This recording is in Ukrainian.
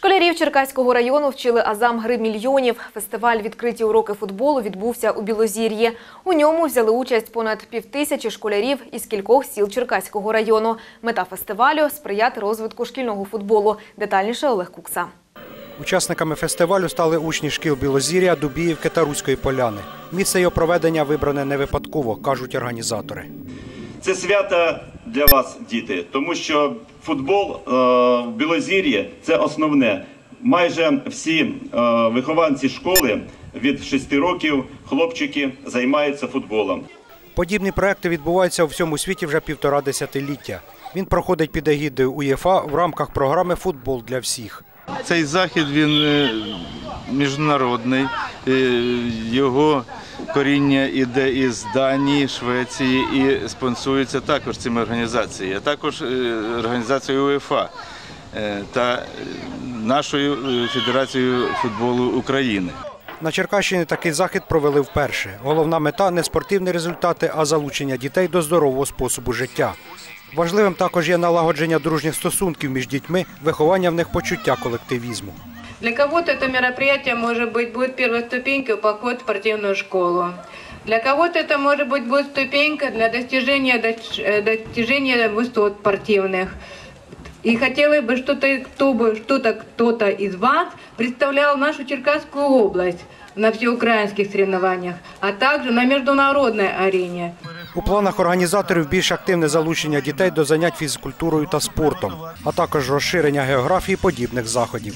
Школярів Черкаського району вчили азам гри мільйонів. Фестиваль «Відкриті уроки футболу» відбувся у Білозір'ї. У ньому взяли участь понад півтисячі школярів із кількох сіл Черкаського району. Мета фестивалю – сприяти розвитку шкільного футболу. Детальніше Олег Кукса. Учасниками фестивалю стали учні шкіл Білозір'я, Дубіївки та Руської поляни. Місце його проведення вибране не випадково, кажуть організатори. Це свято для вас, діти, тому що футбол е, в Білозір'ї це основне. Майже всі е, вихованці школи від 6 років, хлопчики, займаються футболом. Подібні проекти відбуваються у всьому світі вже півтора десятиліття. Він проходить під егідою УЄФА в рамках програми Футбол для всіх. Цей захід він е, міжнародний. Його коріння іде із Данії, Швеції і спонсується також цими організаціями, а також е, організацією УЄФА е, та е, нашою Федерацією футболу України. На Черкащині такий захід провели вперше. Головна мета не спортивні результати, а залучення дітей до здорового способу життя. Важливим також є налагодження дружніх стосунків між дітьми, виховання в них почуття колективізму. Для кого-то это мероприятие, может быть, будет первой ступенькой в поход в спортивную школу. Для кого-то это, может быть, будет ступенька для достижения, доч- э, достижения высот спортивных. И хотела бы, что-то, кто бы, что-то, кто-то из вас представлял нашу Черкасскую область на всеукраинских соревнованиях, а также на международной арене. У планах організаторів більш активне залучення дітей до занять фізкультурою та спортом, а також розширення географії подібних заходів.